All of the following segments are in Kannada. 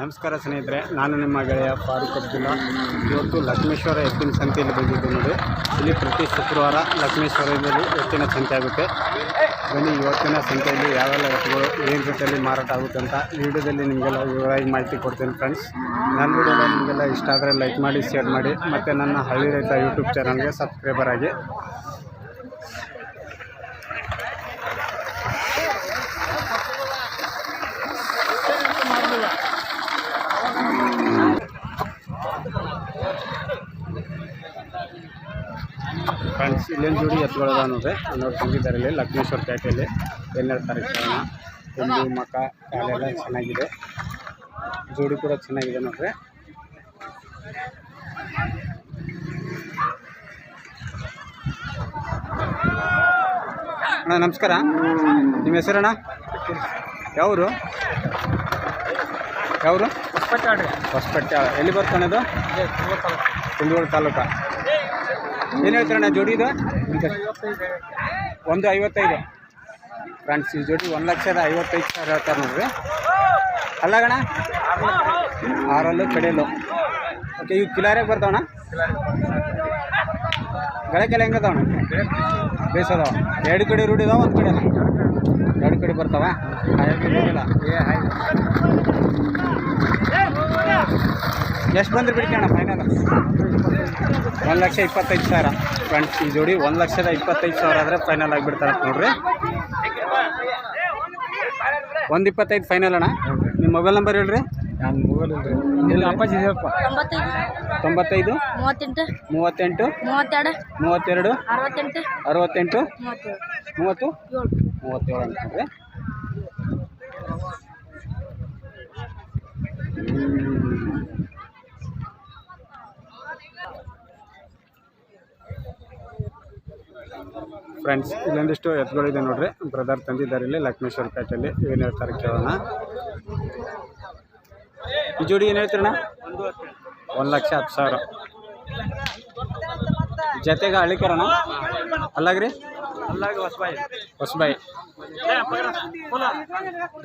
ನಮಸ್ಕಾರ ಸ್ನೇಹಿತರೆ, ನಾನು ನಿಮ್ಮ ಗೆಳೆಯ ಫಾರೂಕ್ ಅಬ್ದುಲ್ಲಾ. ಇವತ್ತು ಲಕ್ಷ್ಮೇಶ್ವರ ಎತ್ತಿನ ಸಂತೆಯಲ್ಲಿ ಬಂದಿದ್ದು ನೋಡಿ. ಇಲ್ಲಿ ಪ್ರತಿ ಶುಕ್ರವಾರ ಲಕ್ಷ್ಮೇಶ್ವರದಲ್ಲಿ ಎತ್ತಿನ ಸಂತೆ ಆಗುತ್ತೆ. ಬನ್ನಿ, ಇವತ್ತಿನ ಸಂತೆಯಲ್ಲಿ ಯಾವೆಲ್ಲ ಎತ್ತುಗಳು, ಏನು ರೀತಿಯಲ್ಲಿ ಮಾರಾಟ ಆಗುತ್ತೆ ಅಂತ ವಿಡಿಯೋದಲ್ಲಿ ನಿಮಗೆಲ್ಲ ವಿವರವಾಗಿ ಮಾಹಿತಿ ಕೊಡ್ತೀನಿ ಫ್ರೆಂಡ್ಸ್ ನನ್ನ ವಿಡಿಯೋದಲ್ಲಿ ನಿಮಗೆಲ್ಲ ಇಷ್ಟ ಆದರೆ ಲೈಕ್ ಮಾಡಿ ಶೇರ್ ಮಾಡಿ, ಮತ್ತು ನನ್ನ ಹಳ್ಳಿ ರೈತ ಯೂಟ್ಯೂಬ್ ಚಾನಲ್ಗೆ ಸಬ್ಸ್ಕ್ರೈಬರ್ ಆಗಿ. ಫ್ರೆಂಡ್ಸ್, ಇಲ್ಲೇನು ಜೋಡಿ ಎತ್ತುಗಳದ ಅನ್ನೋದೇ ಅನ್ನೋರು ತಂದಿದ್ದಾರೆ ಇಲ್ಲಿ, ಲಕ್ಷ್ಮೇಶ್ವರ ಪೇಟೆಯಲ್ಲಿ. ಹನ್ನೆರಡು ತಾರೀಕು ಒಂದು ಮಕ, ಕಾಲೆಲ್ಲ ಚೆನ್ನಾಗಿದೆ. ಜೋಡಿ ಕೂಡ ಚೆನ್ನಾಗಿದೆ ನೋಡ್ರಿ. ಅಣ್ಣ, ನಮಸ್ಕಾರ. ನಿಮ್ಮ ಹೆಸರಣ್ಣ? ಯಾವರು? ಯಾವರು? ಹೊಸಪೇಟೆ ಎಲ್ಲಿ ಬರ್ತಾನೆ ಅದು ಕುಂದಗೋಳ ತಾಲೂಕ. ಏನು ಹೇಳ್ತಾರಣ್ಣ ಜೋಡಿ ಇದು? ಒಂದು ಐವತ್ತೈದು. ಫ್ರೆಂಡ್ಸ್, ಈ ಜೋಡಿ ಒಂದು ಲಕ್ಷದ ಐವತ್ತೈದು ಸಾವಿರ ಹೇಳ್ತಾರೆ ನೋಡ್ರಿ. ಅಲ್ಲಗಣ ಆರಲ್ಲು ಕಡೆಯಲ್ಲು ಓಕೆ ಇವು ಕಿಲಾರಿಗೆ ಬರ್ತಾವಣ್ಣ? ಗಳಕ್ಕೆಲ್ಲ ಹೆಂಗದವಣ ಬೇಸದವ. ಎರಡು ಕಡೆ ರೂಢಿ ಇದಾವ, ಒಂದು ಕಡೆ ಎರಡು ಕಡೆ ಬರ್ತಾವ? ಹಾಗಾಗಿ ಏ ಹಾಯ್ ಎಷ್ಟು ಬಂದ್ರೆ ಬಿಡ್ಕೋಣ ಫೈನಲ್ ಒಂದು ಲಕ್ಷ ಇಪ್ಪತ್ತೈದು ಸಾವಿರ. ಫ್ರೆಂಡ್ಸ್ ಈ ಜೋಡಿ ಒಂದು ಲಕ್ಷದ ಇಪ್ಪತ್ತೈದು ಸಾವಿರ ಆದರೆ ಫೈನಲ್ ಆಗಿಬಿಡ್ತಾರೆ. ನೋಡ್ರಿ. ಒಂದು ಇಪ್ಪತ್ತೈದು ಫೈನಲ್ ಅಣ್ಣ. ನಿಮ್ಮ ಮೊಬೈಲ್ ನಂಬರ್ ಹೇಳ್ರಿ. ನಾನು ಮೊಬೈಲ್ ಇಲ್ಲ ಅಪ್ಪಾಜಿ ಹೇಳಪ್ಪ ತೊಂಬತ್ತೈದು. ಮೂವತ್ತೆಂಟು. ಮೂವತ್ತೆಂಟು. ಮೂವತ್ತೆರಡು. ಮೂವತ್ತೆರಡು. ಅರವತ್ತೆಂಟು. ಅರವತ್ತೆಂಟು. ಮೂವತ್ತೇಳು. ಮೂವತ್ತು. ಮೂವತ್ತೇಳು ಅಂತಂದ್ರೆ ಫ್ರೆಂಡ್ಸ್, ಇಲ್ಲೊಂದಿಷ್ಟು ಎತ್ತುಗಳಿದೆ ನೋಡ್ರಿ. ಬ್ರದರ್ ತಂದಿದ್ದಾರೆ ಇಲ್ಲಿ, ಲಕ್ಷ್ಮೇಶ್ವರ ಪೇಟೆಯಲ್ಲಿ. ಏನು ಹೇಳ್ತಾರೆ ಕೇಳೋಣ. ಈ ಜೋಡಿ ಏನು ಹೇಳ್ತೀರಣ್ಣ? ಒಂದು ಲಕ್ಷ ಹತ್ತು ಸಾವಿರ. ಜೊತೆಗೆ ಅಳಿಕರಣ ಅಲ್ಲಾಗ್ರಿ? ಅಲ್ಲಾಗ ಹೊಸಬಾಯಿ.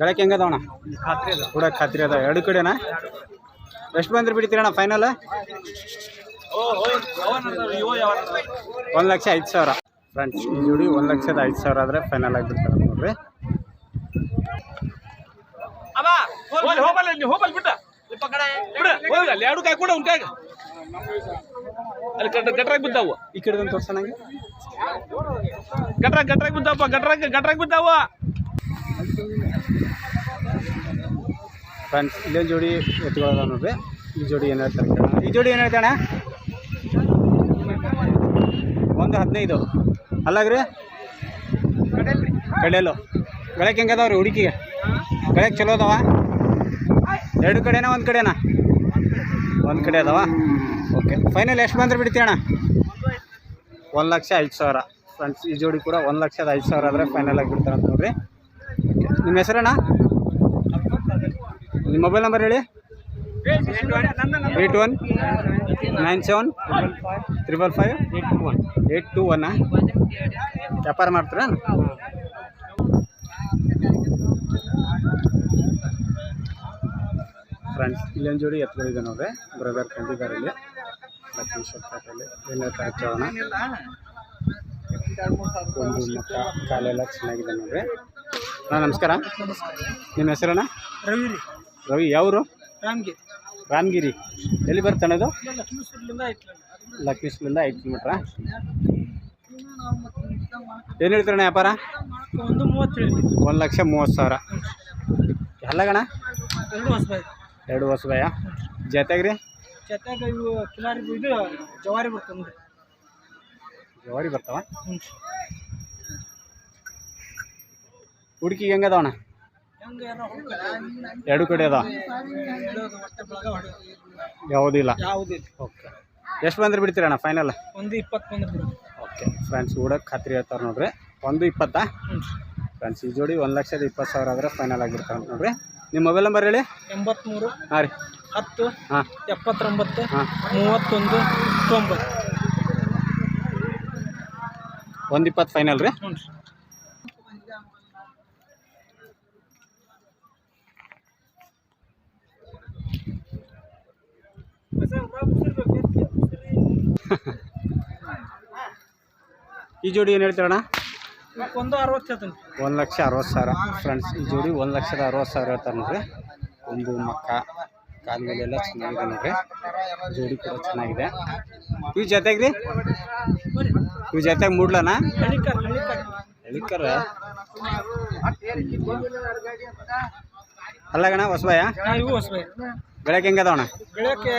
ಗಳಕ್ಕೆ ಹೆಂಗದವಣ ಕೂಡ ಖಾತ್ರಿ ಅದ ಎರಡು ಕಡೆನಾ? ಎಷ್ಟು ಬಂದ್ರೆ ಬಿಡ್ತೀರಣ್ಣ ಫೈನಲ್ ಒಂದು ಲಕ್ಷ ಐದು ಸಾವಿರ. ಫ್ರೆಂಡ್ಸ್ ಈ ಜೋಡಿ ಒಂದು ಲಕ್ಷದ ಐದು ಸಾವಿರ ಆದರೆ ಫೈನಲ್ ಆಗಿಬಿಡ್ತಾರೆ ನೋಡ್ರಿ. ಎರಡು ಕಾಯಿ ಕೂಡ ಉಂಟಾಗ ಅಲ್ಲಿ ಗಟ್ರ ಗಟ್ರಾಗ ಬಿದ್ದಾವು. ಈ ಗಟ್ರಾಗ ಗಟ್ರಾಗ ಬಿದ್ದಾವಪ್ಪ ಗಟ್ರಾಗ ಗಟ್ರಾಗ ಬಿದ್ದಾವ ಫ್ರೆಂಡ್ಸ್ ಇಲ್ಲೊಂದು ಜೋಡಿ ಎತ್ಕೊಳ್ಳೋದ ನೋಡ್ರಿ. ಈ ಜೋಡಿ ಏನು ಹೇಳ್ತಾರೆ ಈ ಜೋಡಿ ಏನು ಹೇಳ್ತಾಣ ಒಂದು ಹದಿನೈದು. ಅಲ್ಲಾಗ್ರಿ? ಕಡೆಯಲ್ಲು ಗಳಕ್ಕೆ ಹೆಂಗೆ ಅದಾವ್ರಿ ಹುಡುಕಿಗೆ? ಗಳಕ್ಕೆ ಚಲೋ ಅದಾವ? ಎರಡು ಕಡೆನಾ ಒಂದು ಕಡೆನಾ? ಒಂದು ಕಡೆ ಅದಾವ? ಓಕೆ. ಫೈನಲ್ ಎಷ್ಟು ಬಂದ್ರೆ ಬಿಡ್ತೀಯಣ್ಣ ಒಂದು ಲಕ್ಷ ಐದು ಸಾವಿರ. ಫ್ರೆಂಡ್ಸ್, ಈ ಜೋಡಿ ಕೂಡ ಒಂದು ಲಕ್ಷದ ಐದು ಸಾವಿರ ಆದರೆ ಫೈನಲ್ ಆಗಿ ಬಿಡ್ತಾರೆ ಅಂತ ನೋಡ್ರಿ ನಿಮ್ಮ ಹೆಸರಣ್ಣ ನಿಮ್ಮ ಮೊಬೈಲ್ ನಂಬರ್ ಹೇಳಿ? Eight one? Nine seven? Triple five? Eight two one. Eight two ಒನ್ನ ವ್ಯಾಪಾರ ಮಾಡ್ತೀರಾ? ಫ್ರೆಂಡ್ಸ್ ಇಲ್ಲೊಂದು ಜೋಡಿ ಎತ್ತುಗಳಿದೆ ನೋಡ್ರಿ ಬ್ರದರ್ ಕಂಡಿದ್ದಾರೆ ಇಲ್ಲಿ. ಲಕ್ಷ್ಮೀಶ್ವರ ಪೇಟೆಯಲ್ಲಿ ಏನು ಹೇಳ್ತಾರೆ ಕೇಳೋಣ ಒಂದು ಮಕ್ಕ ಕಾಲೆಲ್ಲ ಚೆನ್ನಾಗಿದೆ ನೋಡ್ರಿ. ಹಾಂ ನಮಸ್ಕಾರ. ನಿಮ್ಮ ಹೆಸರಣ್ಣ? ರವಿ ರೀ ರವಿ ಯಾವರು? ರಾಮಗಿರಿ ರಾಮಗಿರಿ. ಎಲ್ಲಿ ಬರ್ತಾನೆ ಅದು ಲಕ್ಷ್ಮೀಶ್ವರಲಿಂದ ಐತ್ಲ ಲಕ್ಷ್ಮೀಶ್ವರಿಂದ ಐದು ಕಿಲೋಮೀಟ್ರಾ? ಏನು ಹೇಳ್ತೀರಣ್ಣ ವ್ಯಾಪಾರ? ಒಂದು ಹೇಳ್ತೀನಿ. ಒಂದು ಲಕ್ಷ ಮೂವತ್ತು ಸಾವಿರ. ಎಲ್ಲಗಣ ಎರಡು ಹೊಸಬಾಯಿ ಎರಡು ವರ್ಷ ಭಯ ಜೊತೆಗೆ ರೀ? ಜೊತೆಗೆ ಇವು ಕಿಲಾರಿ ಇದು ಜವಾರಿ ಬರ್ತಂದ್ರಿ ಜವಾರಿ ಬರ್ತಾವ? ಹುಡುಕಿ ಹುಡುಕಿಗೆ ಹೆಂಗದವಣ ಹೆಂಗೆ ಏನೋ ಎರಡು ಕಡೆ ಅದಾವ? ಯಾವುದಿಲ್ಲ. ಓಕೆ. ಎಷ್ಟು ಬಂದ್ರೆ ಬಿಡ್ತೀರಣ್ಣ ಫೈನಲ್ ಒಂದು ಇಪ್ಪತ್ತು ಬಂದ್ರೆ ಓಕೆ. ಫ್ರೆಂಡ್ಸ್ ಕೂಡ ಖಾತ್ರಿ ಹೇಳ್ತಾರೆ ನೋಡ್ರಿ. ಒಂದು ಇಪ್ಪತ್ತಾ. ಹ್ಞೂ ಫ್ರೆಂಡ್ಸ್ ಈ ಜೋಡಿ ಒಂದು ಲಕ್ಷದ ಇಪ್ಪತ್ತು ಸಾವಿರ ಆದರೆ ಫೈನಲ್ ಆಗಿರ್ತಾರೆ ನೋಡ್ರಿ. ನಿಮ್ಮ ಮೊಬೈಲ್ ನಂಬರ್ ಹೇಳಿ? ಎಂಬತ್ತ್ಮೂರು ಹಾಂ ರೀ. ಹತ್ತು ಹಾಂ. ಎಪ್ಪತ್ತೊಂಬತ್ತು ಹಾಂ. ಮೂವತ್ತೊಂದು ತೊಂಬತ್ತು. ಒಂದು ಇಪ್ಪತ್ತು ಫೈನಲ್ ರೀ. ಹ್ಞೂ ರೀ. ಈ ಜೋಡಿ ಏನು ಹೇಳ್ತೀರಣ್ಣ? ಒಂದು ಅರವತ್ತು ಹೇಳ್ತೀನಿ. ಒಂದು ಲಕ್ಷ ಅರವತ್ತು ಸಾವಿರ. ಫ್ರೆಂಡ್ಸ್ ಈ ಜೋಡಿ ಒಂದು ಲಕ್ಷದ ಅರವತ್ತು ಸಾವಿರ ಹೇಳ್ತಾರೆ ನೋಡ್ರಿ. ಒಂದು ಮಕ್ಕ ಕಾಲ ಮೇಲೆ ಎಲ್ಲ ಚೆನ್ನಾಗಿದೆ ನೋಡ್ರಿ. ಜೋಡಿ ಕೂಡ ಚೆನ್ನಾಗಿದೆ. ಇವು ಜೊತೆಗೆ ರೀ ಇವು ಜೊತೆಗೆ ಮೂಡ್ಲಣ್ಣ ಹೇಳಿಕರ ಅಲ್ಲಗಣ್ಣ ಹೊಸಬಾಯ ಇವು ಹೊಸಬೈ ಬೆಳಗ್ಗೆ ಹೆಂಗದವಣ ಗೆಳೆಯಕ್ಕೆ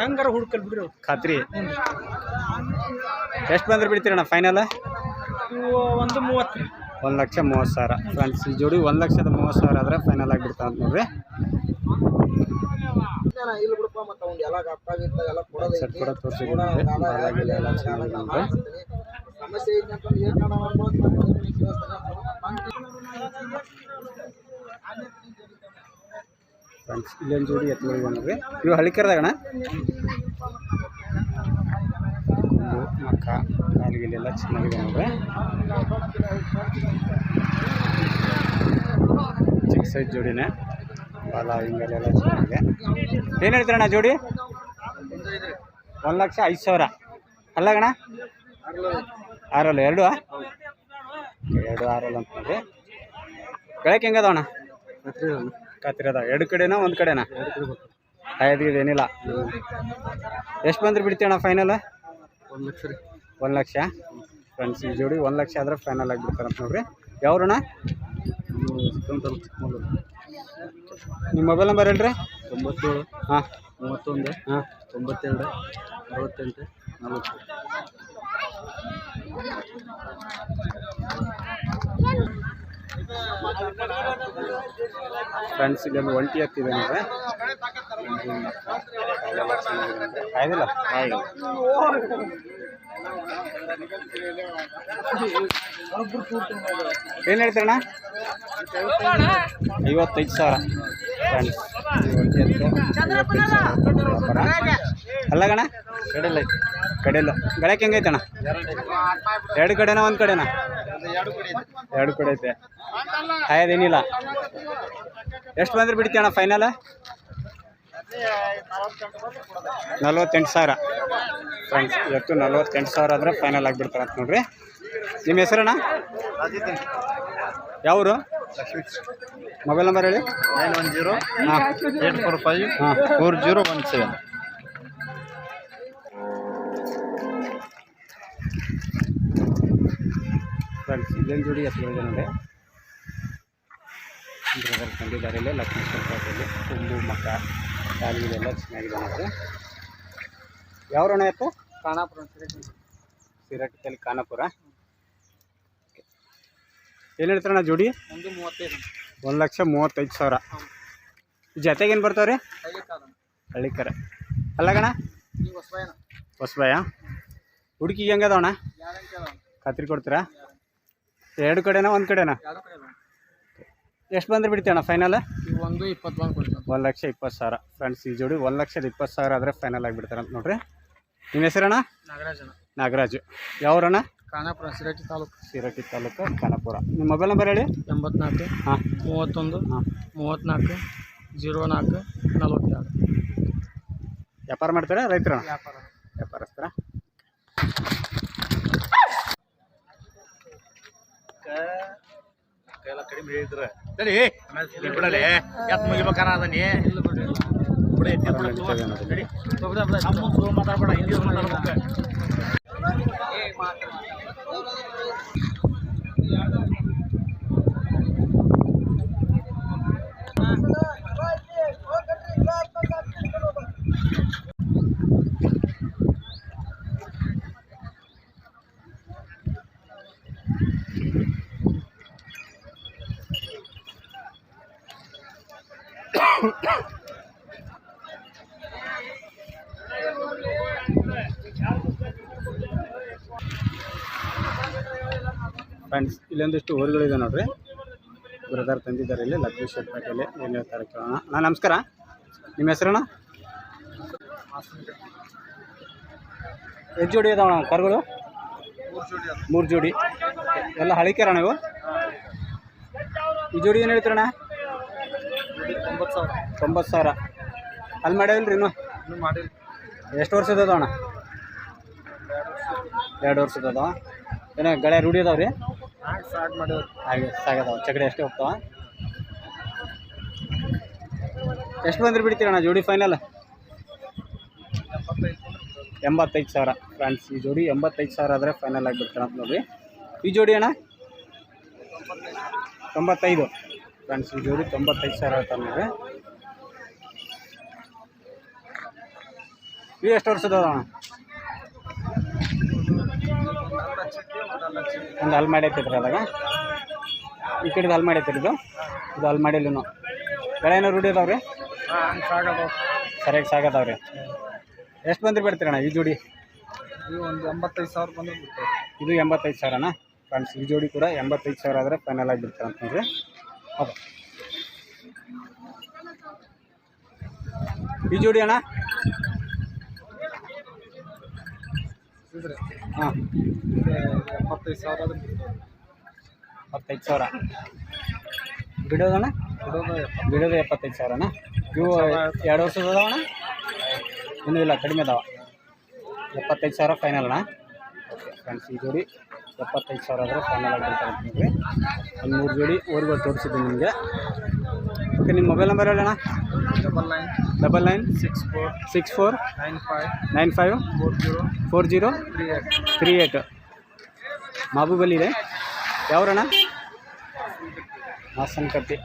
ಹೆಂಗಾರ ಹುಡ್ಕಲ್ ಬಿಡ್ರಿ ಖಾತ್ರಿ. ಎಷ್ಟು ಬಂದ್ರೆ ಬಿಡ್ತೀರಣ್ಣ ಫೈನಲ್ ಒಂದು ಮೂವತ್ತು ಒಂದು ಲಕ್ಷ ಮೂವತ್ತು ಸಾವಿರ. ಫ್ರೆಂಡ್ಸ್ ಈ ಜೋಡಿ ಒಂದು ಲಕ್ಷದ ಮೂವತ್ತು ಸಾವಿರ ಆದರೆ ಫೈನಲ್ ಆಗಿಬಿಡ್ತಾ ಅಂತ ನೋಡ್ರಿ. ಇಲ್ಲ ಬಿಡಪ್ಪ ಮತ್ತೆ ಅವ್ನು ಎಲ್ಲ ಗಪ್ಪಾಗಿತ್ತ ಎಲ್ಲ ಕೊಡೋದೈತಿ ಸೆಟ್ ಕೂಡ ತೋರಿಸಿದ್ವಿ ನೋಡ್ರಿ ಬಾಲಾಗಿಲ್ಲ ಎಲ್ಲ ಚೆನ್ನಾಗಿದೆ ನೋಡ್ರಿ ಸಮಸ್ಯೆ ಐತಿ ಅಂತಂದು ಏನ್ ಕಾಣ ಮಾಡ್ಬೋದು ಫ್ರೆಂಡ್ಸ್, ಇಲ್ಲೊಂದು ಜೋಡಿ ಎತ್ತುಗಳಿವೆ ನೋಡ್ರಿ ಇವು ಹಳಿಕರದಾಗಣ ಮಕ್ಕ ಕಾಲಿಗೆಲ್ಲ ಚೆನ್ನಾಗಿದೆ ನೋಡ್ರಿ ಚಿಕ್ಕ ಸೈಜ್ ಜೋಡಿನೇ. ಬಾಲ, ಹಿಂಗಲ್ಲೆಲ್ಲ ಚೆನ್ನಾಗಿದೆ. ಏನು ಹೇಳ್ತೀರಣ್ಣ ಜೋಡಿ? ಒಂದು ಲಕ್ಷ ಐದು ಸಾವಿರ. ಅಲ್ಲಗಣ? ಆರಲ್ಲ ಎರಡು ಎರಡು ಆರಲ್ಲ ಅಂತ ನೋಡ್ರಿ. ಬೆಳಗ್ಗೆ ಹೆಂಗದವಣ್ಣ ಖಾತ್ರಿ ಅದಾವ ಎರಡು ಕಡೆನಾ ಒಂದು ಕಡೆನಾ? ಐದು ಏನಿಲ್ಲ. ಎಷ್ಟು ಬಂದ್ರೆ ಬಿಡ್ತೀಯಣ್ಣ ಫೈನಲ್ ಒಂದು ಲಕ್ಷ ರೀ. ಒಂದು ಲಕ್ಷ. ಫ್ರೆಂಡ್ಸ್ ಈ ಜೋಡಿ ಒಂದು ಲಕ್ಷ ಆದ್ರೆ ಫೈನಲ್ ಆಗಿಬಿಡ್ತಾರಂತ ನೋಡ್ರಿ. ಯಾವ್ರಣ್ಣ? ನಿಮ್ಮ ಮೊಬೈಲ್ ನಂಬರ್ ಹೇಳ್ರಿ. ತೊಂಬತ್ತೇಳು ಹಾಂ. ಮೂವತ್ತೊಂದು ಹಾಂ. ತೊಂಬತ್ತೆರಡು ಅರವತ್ತೆಂಟು ನಲವತ್ತು. ಫ್ರೆಂಡ್ಸ್ ಇಲ್ಲೊಂದು ಒಂಟಿ ಹತ್ತಿದೆ ನೋಡ್ರಿ ಆಯ್ದಿಲ್ಲ ಏನು ಹೇಳ್ತೀರಣ್ಣ? ಐವತ್ತೈದು ಸಾವಿರ. ಫ್ರೆಂಡ್ಸ್ ಅಲ್ಲಗಣ ಕಡೆಲ್ಲ ಐತಿ. ಕಡೆಯಲ್ಲ ಗಳಕ್ಕೆ ಹೆಂಗೈತಣ್ಣ? ಎರಡು ಕಡೆನಾ ಒಂದು ಕಡೆನಾ? ಎರಡು ಕಡೆ ಐತೆ. ಆಯ್ದೇನಿಲ್ಲ ಎಷ್ಟು ಬಂದ್ರೆ ಬಿಡ್ತೀಯಣ್ಣ ಫೈನಲ್ ನಲ್ವತ್ತೆಂಟು ಸಾವಿರ. ಫ್ರೆಂಡ್ಸ್ ಇವತ್ತು ನಲ್ವತ್ತೆಂಟು ಸಾವಿರ ಆದರೆ ಫೈನಲ್ ಆಗಿಬಿಡ್ತಾರೆ ಅಂತ ನೋಡ್ರಿ. ನಿಮ್ಮ ಹೆಸರಣ್ಣ? ಯಾವರು ಮೊಬೈಲ್ ನಂಬರ್ ಹೇಳಿ. ನೈನ್ ಒನ್ ಜೀರೋ ಹಾಂ. ಏಟ್ ಫೋರ್ ಫೈವ್ ಹಾಂ. Four zero one seven. Friends ಇಲ್ಲೊಂದು ಜೋಡಿ ಎತ್ತುಗಳಿದೆ ನೋಡಿ. ಬ್ರದರ್ ತಂದಿದ್ದಾರೆ ಇಲ್ಲೇ ಲಕ್ಷ್ಮೇಶ್ವರ ಪೇಟೆಯಲ್ಲಿ ತುಂಬು ಮಕ್ಕ ಕಾಲಿಗೆಲ್ಲ ಚೆನ್ನಾಗಿದೆ ನೋಡ್ರಿ ಯಾವ್ರಣ ಇತ್ತು? ಖಾನಾಪುರ ಸಿರಟ್ಟಲ್ಲಿ ಖಾನಾಪುರ. ಏನು ಹೇಳ್ತಾರಣ್ಣ ಜೋಡಿ? ಒಂದು ಮೂವತ್ತೈದು. ಒಂದು ಲಕ್ಷ ಮೂವತ್ತೈದು ಸಾವಿರ. ಜೊತೆಗೆ ಏನು ಬರ್ತಾವ್ರಿ? ಹಳ್ಳಿಕರ. ಅಲ್ಲಗಣ ಹೊಸಬಾಯ ಹುಡುಕಿಗೆ ಹೆಂಗದವಣ್ಣ ಖಾತ್ರಿ ಕೊಡ್ತೀರಾ? ಎರಡು ಕಡೆನಾ ಒಂದು ಕಡೆನಾ? ಎಷ್ಟು ಬಂದ್ರೆ ಬಿಡ್ತೀಯಣ್ಣ ಫೈನಲ್ ಒಂದು ಇಪ್ಪತ್ತು ಒಂದು ಲಕ್ಷ ಇಪ್ಪತ್ತು ಸಾವಿರ. ಫ್ರೆಂಡ್ಸ್ ಈ ಜೋಡಿ ಒಂದು ಲಕ್ಷದ ಇಪ್ಪತ್ತು ಸಾವಿರ ಆದರೆ ಫೈನಲ್ ಆಗಿಬಿಡ್ತಾರೆ ಅಂತ ನೋಡ್ರಿ. ನಿಮ್ಮ ಹೆಸರಣ್ಣ? ನಾಗರಾಜು. ಯಾವ್ರಣ್ಣ? ಖಾನಾಪುರ ಸಿರಟಿ ತಾಲೂಕು. ಸಿರಟಿ ತಾಲೂಕು ಖಾನಾಪುರ. ನಿಮ್ಮ ಮೊಬೈಲ್ ನಂಬರ್ ಹೇಳಿ? ಎಂಬತ್ನಾಲ್ಕು ಹಾಂ. ಮೂವತ್ತೊಂದು ಹಾಂ. ಮೂವತ್ತ್ನಾಲ್ಕು ಜೀರೋ ನಾಲ್ಕು ನಲವತ್ತಾರು ವ್ಯಾಪಾರ ಮಾಡ್ತೀರಾ ರೈತರ ವ್ಯಾಪಾರ. ವ್ಯಾಪಾರಸ್ಥರ? ಎಲ್ಲ ಕಡಿಮೆ ಹೇಳಿದ್ರ ಸರಿ ಬಿಡಲೆ. ಎತ್ ಮುಗಿಬೇಕಾರ ಅದನ್ನೇ. ಮಾತಾಡ್ಬೇಡ ಹಿಂದಿ ಮಾತಾಡ್ಬೇಕು ಫ್ರೆಂಡ್ಸ್ ಇಲ್ಲೊಂದಿಷ್ಟು ಊರುಗಳಿದೆ ನೋಡ್ರಿ. ಬ್ರದರ್ ತಂದಿದ್ದಾರೆ ಇಲ್ಲಿ, ಲಕ್ಷ್ಮೇಶ್ವರ ಪೇಟೆಯಲ್ಲಿ. ಏನು ಹೇಳ್ತಾರೆ ಕೇಳೋಣ. ಅಣ್ಣ, ನಮಸ್ಕಾರ. ನಿಮ್ಮ ಹೆಸರಣ್ಣ? ಎಷ್ಟು ಜೋಡಿ ಅದಾವಣ ಕರುಗಳು? ಮೂರು ಜೋಡಿ. ಎಲ್ಲ ಹಳಿಕೆರಣ ಇವು? ಈ ಜೋಡಿ ಏನು ಹೇಳ್ತೀರಣ್ಣ? ತೊಂಬತ್ತು ಸಾವಿರ. ತೊಂಬತ್ತು ಸಾವಿರ ಅಲ್ಲಿ ಮಾಡ್ಯಾವಲ್ರಿ ಇನ್ನೂ? ಮಾಡಿಲ್ಲ ಎಷ್ಟು ವರ್ಷದ ಅದಾವ ಅಣ್ಣ ಎರಡು ವರ್ಷದ ಅದಾವ. ಏನೋ, ಗಳೆ ರೂಢಿ ಅದಾವ ರೀ ಸ್ಟಾರ್ಟ್ ಮಾಡಿ ಹಾಗೆ ಸಾಗದಾವ ಚಕಡೆ ಎಷ್ಟು ಹೋಗ್ತಾವ. ಎಷ್ಟು ಬಂದ್ರೆ ಬಿಡ್ತೀರ ಅಣ್ಣ ಜೋಡಿ ಫೈನಲ್ ಎಂಬತ್ತೈದು ಸಾವಿರ. ಫ್ರೆಂಡ್ಸ್ ಈ ಜೋಡಿ ಎಂಬತ್ತೈದು ಸಾವಿರ ಆದರೆ ಫೈನಲ್ ಆಗಿಬಿಡ್ತಾರೆ ಅಂತ ನೋಡಿ ಈ ಜೋಡಿ ಅಣ್ಣ? ತೊಂಬತ್ತೈದು. ಫ್ರೆಂಡ್ಸ್ ಈ ಜೋಡಿ ತೊಂಬತ್ತೈದು ಸಾವಿರ ಹೇಳ್ತಾರೆ ನೋಡಿ ಇವು ಎಷ್ಟು ವರ್ಷದ ಅಣ್ಣ? ಒಂದು ಹಲ್ ರೀ ಅದಾಗ ಈ ಕಡೆದು ಹಲ್ ಮಾಡಿ ಇದು ಇದು ಹಲ್ ಬೆಳೆ ಏನೋ ರೂಢಿ ಅದಾವ್ರಿ? ಸರಿಯಾಗಿ ಸಾಗದವ್ರಿ. ಎಷ್ಟು ಬಂದ್ರೆ ಬಿಡ್ತೀರಣ್ಣ ಈ ಜೋಡಿ? ಒಂದು ಎಂಬತ್ತೈದು ಸಾವಿರ ಬಂದು ಇದು ಎಂಬತ್ತೈದು ಅಣ್ಣ ಫ್ರೆಂಡ್ಸ್ ಈ ಜೋಡಿ ಕೂಡ ಎಂಬತ್ತೈದು ಸಾವಿರ ಆದರೆ ಫೈನಲ್ ಆಗಿ ಬಿಡ್ತಾರೆ ಅಂತಂದ್ರೆ. ಹೌದು. ಈ ಜೋಡಿ ಅಣ್ಣ? ಹಾಂ. ಎಪ್ಪತ್ತೈದು ಸಾವಿರ ಎಪ್ಪತ್ತೈದು ಸಾವಿರ. ಬಿಡೋದಣ್ಣ? ಬಿಡೋದು ಬಿಡೋದು ಎಪ್ಪತ್ತೈದು ಸಾವಿರನ? ಇವು ಎರಡು ವರ್ಷದ ಅದಾವಣ ಇನ್ನೂ ಇಲ್ಲ ಕಡಿಮೆ ಅದಾವ. ಎಪ್ಪತ್ತೈದು ಸಾವಿರ ಫೈನಲ್ ಅಣ್ಣ. ಫ್ರೆಂಡ್ಸ್ ಈ ಜೋಡಿ ಎಪ್ಪತ್ತೈದು ಸಾವಿರ ಆದರೆ ಫೈನಲ್ ಆಗಿರ್ತಾರೆ ಅಂತ ನೋಡ್ರಿ ಒಂದು ಮೂರು ಜೋಡಿ ಊರಿಗೆ ತೋರಿಸಿದ್ದೀನಿ ನಿಮಗೆ. ಓಕೆ ನಿಮ್ಮ ಮೊಬೈಲ್ ನಂಬರ್ ಹೇಳೋಣ double nine. Double nine? Six four. Six four? Nine five. Nine five? Four zero. Four zero? Three eight. Three eight. ಮಾಬೂಬಲ್ಲಿ ಇದೆ. ಯಾವ್ರಣ್ಣ? ಹಾಸನ ಕಟ್ಟಿ.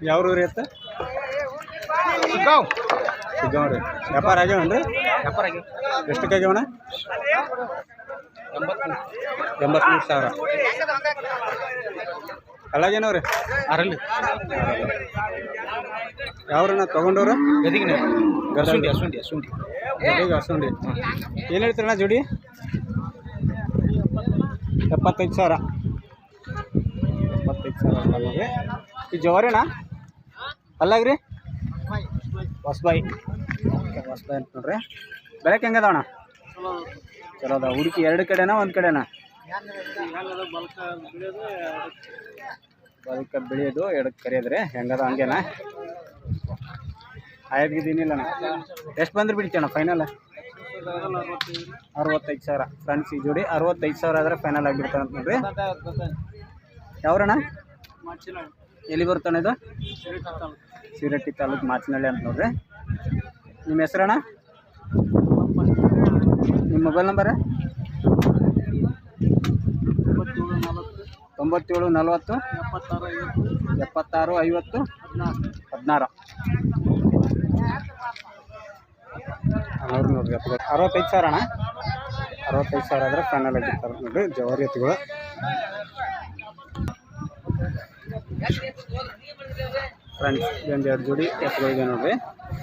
ಯಾವ ಊರು ಎತ್ತು ಸಿಗ್ಗಾವ್ ರೀ ವ್ಯಾಪಾರ ಆಗ್ಯಾವನ್ರಿ ಎಷ್ಟಕ್ಕೆ ಆಗ್ಯಾವಣ್ಣ? ಎಂಬತ್ಮೂರು. ಸಾವಿರ. ಅಲ್ಲಾಗೇನವ್ರಿ? ಅರಲ್ಲಿ ಯಾವ್ರಣ್ಣ ತೊಗೊಂಡವ್ರು? ಗದಿಗಿನ ತಗೊಂಡೋರು ಅಸುಂಡಿ ಅಸುಂಡಿ. ಗದಿಗೆ ಹಸುಂಡಿ ಏನು ಹೇಳ್ತೀರಣ್ಣ ಜೋಡಿ? ಎಪ್ಪತ್ತೈದು ಸಾವಿರ. ಎಪ್ಪತ್ತೈದು ಸಾವಿರ ಈ ಜವಾರಿಣ್ಣ ಅಲ್ಲಾಗ್ರಿ? ಹೊಸಬಾಯಿ. ಓಕೆ ಹೊಸಬಾಯಿ ಅಂತ ನೋಡ್ರಿ. ಬೆಳಕ್ಕೆ ಹೆಂಗದವಣ್ಣ ಚಲೋ ಅದ ಹುಡುಕಿ ಎರಡು ಕಡೆನಾ ಒಂದು ಕಡೆನಾ? ಬದುಕ ಬೆಳೆಯೋದು ಎಡಕ್ಕೆ ಕರೆಯೋದ್ರಿ. ಹೆಂಗದ ಹಂಗೇನಾ? ಆಯ್ದಿದ್ದೀನಿಲ್ಲಣ್ಣ ಎಷ್ಟು ಬಂದ್ರೆ ಬಿಡ್ತೀಯಣ್ಣ ಫೈನಲ್ ಅರವತ್ತೈದು ಸಾವಿರ. ಫ್ರೆಂಡ್ಸ್ ಈ ಜೋಡಿ ಅರವತ್ತೈದು ಸಾವಿರ ಆದರೆ ಫೈನಲ್ ಆಗಿಬಿಡ್ತಾರೆ ಅಂತ ನೋಡ್ರಿ. ಯಾವ್ರಣ್ಣ? ಎಲ್ಲಿ ಬರ್ತಾನೆ ಇದು? ಶಿರಟ್ಟಿ ತಾಲೂಕು ಮಾಚನಹಳ್ಳಿ ಅಂತ ನೋಡ್ರಿ. ನಿಮ್ಮ ಹೆಸರಣ್ಣ ನಿಮ್ಮ ಮೊಬೈಲ್ ನಂಬರ? ತೊಂಬತ್ತೇಳು ನಲವತ್ತು, ಎಪ್ಪತ್ತಾರು ಐವತ್ತು, ಹದಿನಾರು. ನೋಡ್ರಿ ನೋಡ್ರಿ ಅರವತ್ತೈದು ಸಾವಿರ ಅಣ್ಣ. ಅರವತ್ತೈದು ಸಾವಿರ ಆದರೆ ಫೈನಲ್ ಆಗಿರ್ತಾರೆ ನೋಡ್ರಿ, ಜವಾರಿ ಎತ್ತುಗಳು. ಫ್ರೆಂಡ್ಸ್ ಇದೊಂದು ಎರಡು ಜೋಡಿ ಎತ್ತುಗಳಿದೆ ನೋಡ್ರಿ.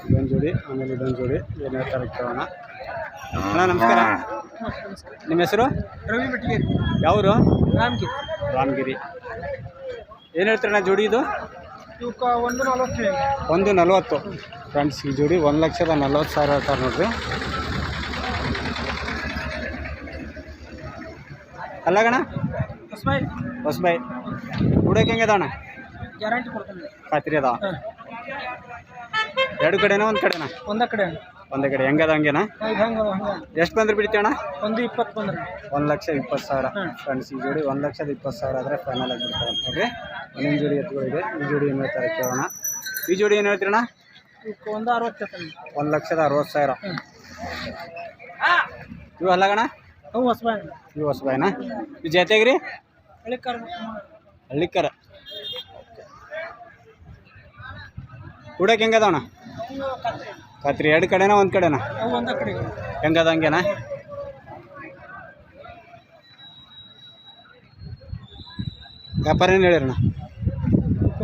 ಇದೊಂದು ಜೋಡಿ ಆಮೇಲೆ ಇದೊಂದು ಜೋಡಿ ಏನು ಹೇಳ್ತಾರೆ ಕೇಳೋಣ ಅಣ್ಣ ನಮಸ್ಕಾರ. ನಿಮ್ಮ ಹೆಸರು? ರವಿ ಬೆಟ್ಟಿಗೇರಿ ಯಾವರು? ರಾಮಗಿರಿ. ರಾಮಗಿರಿ. ಏನು ಹೇಳ್ತೀರಣ್ಣ ಜೋಡಿ ಇದು? ಒಂದು ನಲವತ್ತು ಒಂದು ನಲವತ್ತು. ಫ್ರೆಂಡ್ಸ್ ಈ ಜೋಡಿ ಒಂದು ಲಕ್ಷದ ನಲವತ್ತು ಸಾವಿರ ಹೇಳ್ತಾರೆ ನೋಡ್ರಿ. ಅಲ್ಲಾಗಣ ಹೊಸಬಾಯಿ. ಹೊಸಬಾಯಿ. ಹುಡಕ್ಕೆ ಹೆಂಗೆ ಅದಾವಣ್ಣ? ಗ್ಯಾರಂಟಿ ಕೊಡ್ತೀನಿ ಖಾತ್ರಿ ಅದಾವ ಎರಡು ಕಡೆನಾ ಒಂದು ಕಡೆನಾ? ಒಂದ ಕಡೆ. ಒಂದೇ ಕಡೆ. ಹೆಂಗದ ಹಂಗೇನಾ? ಇದು ಹಂಗ ಹಂಗ ಎಷ್ಟು ಬಂದ್ರೆ ಬಿಡ್ತೀವಣ್ಣ ಒಂದು ಇಪ್ಪತ್ತು ಬಂದ್ರೆ. ಒಂದು ಲಕ್ಷ ಇಪ್ಪತ್ತು ಸಾವಿರ. ಫ್ರೆಂಡ್ಸ್ ಈ ಜೋಡಿ ಒಂದು ಲಕ್ಷದ ಇಪ್ಪತ್ತು ಸಾವಿರ ಆದರೆ ಫೈನಲ್ ಆಗಿ ಬಿಡ್ತಾರೆ ನೋಡ್ರಿ ಒಂದೊಂದು ಜೋಡಿ ಎತ್ತುಗಳಿದೆ ಈ ಜೋಡಿ ಏನು ಹೇಳ್ತಾರೆ ಕೇಳೋಣ. ಈ ಜೋಡಿ ಏನು ಹೇಳ್ತೀರಣ್ಣ? ಒಂದು ಅರವತ್ತು ಒಂದು ಲಕ್ಷದ ಅರವತ್ತು ಸಾವಿರ. ಇವು ಅಲ್ಲಗಣ ಅವು ಹೊಸಬಾಯಿ ಇವು ಹೊಸಬಾಯಿನ? ಈ ಜೊತೆಗೆ ರೀ? ಹಳ್ಳಿ ಕಾರ್ ಹಳ್ಳಿಕರ. ಹುಡಕ್ಕೆ ಹೆಂಗದವಣ ಕತ್ರಿ ಎರಡು ಕಡೆನಾ ಒಂದು ಕಡೆನಾ? ಹೆಂಗದ ಹಂಗೆನಾ? ವ್ಯಾಪಾರ ಏನು ಹೇಳಿರಣ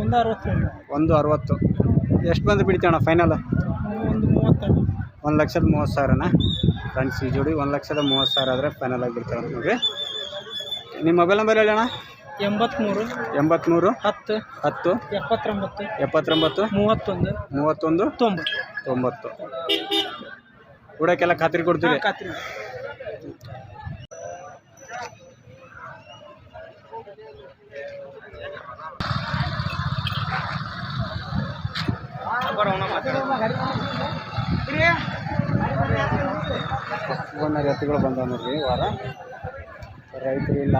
ಒಂದು ಅರವತ್ತು. ಒಂದು ಅರವತ್ತು ಎಷ್ಟು ಬಂದು ಬಿಡ್ತೀವಣ ಫೈನಲ್ ಒಂದು ಲಕ್ಷದ ಮೂವತ್ತು ಸಾವಿರನಾ? ಫ್ರೆಂಡ್ಸ್ ಈ ಜೋಡಿ ಒಂದು ಲಕ್ಷದ ಮೂವತ್ತು ಸಾವಿರ ಆದರೆ ಫೈನಲ್ ಆಗಿ ಬಿಡ್ತಾರೆ ನೋಡಿರಿ. ನಿಮ್ಮ ಮೊಬೈಲ್ ನಂಬರ್ ಹೇಳೋಣ ಎಂಬತ್ತ್ಮೂರು ಎಂಬತ್ತ್ಮೂರು ಹತ್ತು ಹತ್ತು ಎಪ್ಪತ್ತೊಂಬತ್ತು ಎಪ್ಪತ್ತೊಂಬತ್ತು ಮೂವತ್ತೊಂದು ಮೂವತ್ತೊಂದು ತೊಂಬತ್ತು. ತೊಂಬತ್ತು. ಹುಡಕ್ಕೆಲ್ಲ ಖಾತ್ರಿ ಕೊಡ್ತೀವಿ. ಖಾತ್ರಿ. ಎತ್ತುಗಳು ಬಂದಾವ ನೋಡ್ರಿ ವಾರ. ರೈತರು ಇಲ್ಲ.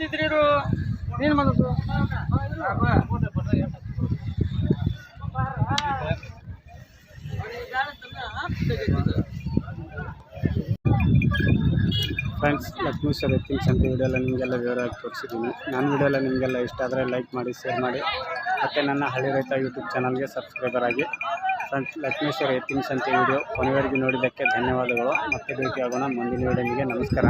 ಇರ್ತಿದ್ರಿ ನೀನು ಮಾಡೋದು? ಫ್ರೆಂಡ್ಸ್ ಲಕ್ಷ್ಮೀಶ್ವರ ಎತ್ತಿನ ಅಂತ ವಿಡಿಯೋ ಎಲ್ಲ ನಿಮಗೆಲ್ಲ ವಿವರವಾಗಿ ತೋರಿಸಿದ್ದೀನಿ. ನನ್ನ ವಿಡಿಯೋ ಎಲ್ಲ ನಿಮಗೆಲ್ಲ ಇಷ್ಟ ಆದರೆ ಲೈಕ್ ಮಾಡಿ ಶೇರ್ ಮಾಡಿ. ಮತ್ತು ನನ್ನ ಹಳ್ಳಿ ರೈತ ಯೂಟ್ಯೂಬ್ ಚಾನಲ್ಗೆ ಸಬ್ಸ್ಕ್ರೈಬರ್ ಆಗಿ. ಫ್ರೆಂಡ್ಸ್ ಲಕ್ಷ್ಮೀಶ್ವರ ಎತ್ತಿನ ಅಂತ ವಿಡಿಯೋ ಕೊನೆವರೆಗೂ ನೋಡಿದ್ದಕ್ಕೆ ಧನ್ಯವಾದಗಳು. ಮತ್ತೆ ಭೇಟಿಯಾಗೋಣ ಮುಂದಿನ ವಿಡಿಯೋನಿಗೆ ನಮಸ್ಕಾರ.